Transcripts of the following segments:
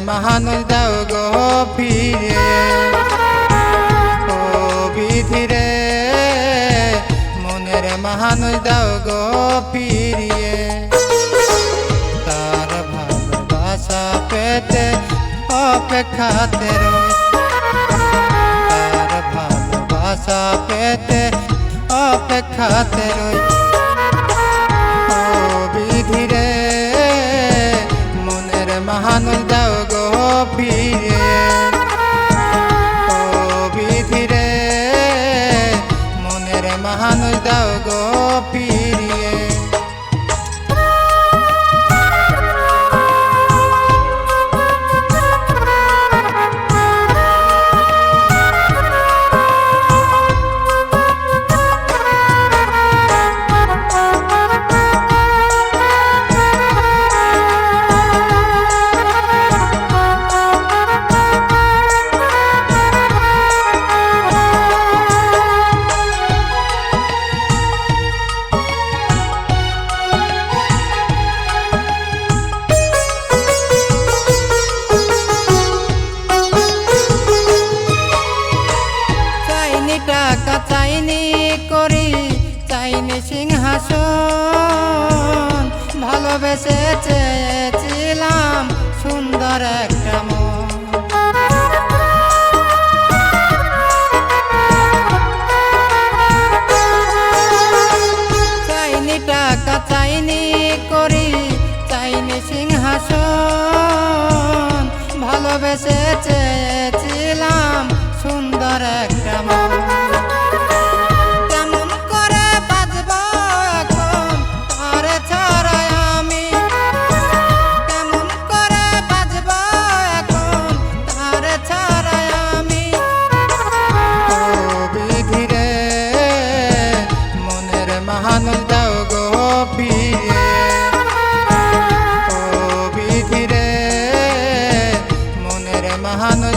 মহান যাও গো, ফিরে। ও বিধিরে মনের মহান যাও গো তার ভালোবাসা পেতে অপেক্ষা রয়ে মহানুজ দাও গো পিরিয়ে। ভালোবেসে চেয়েছিলাম সুন্দর একটা মন। চাইনি টাকা, চাইনি করি, চাইনি সিংহাসন। ভালোবেসে চেয়েছিলাম, সুন্দর একটা মন। trabajando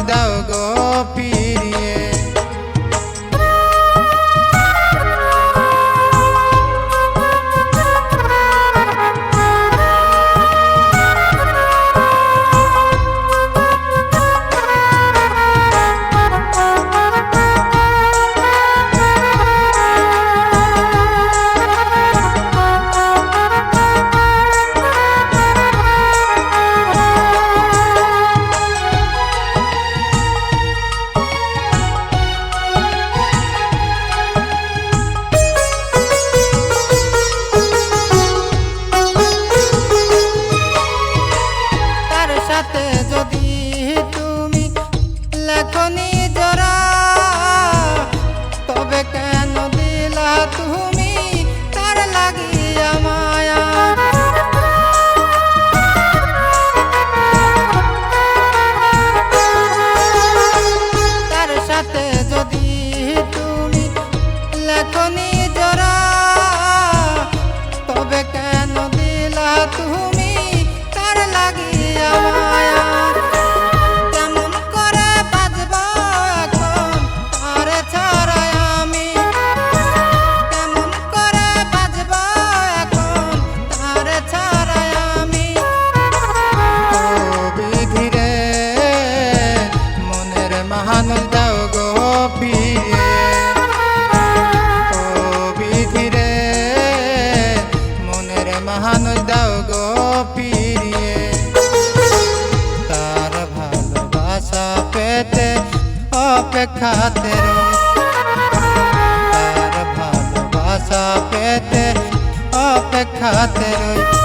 হেটে অপেক্ষাতে রই তার ভালোবাসা পেতে অপেক্ষাতে রই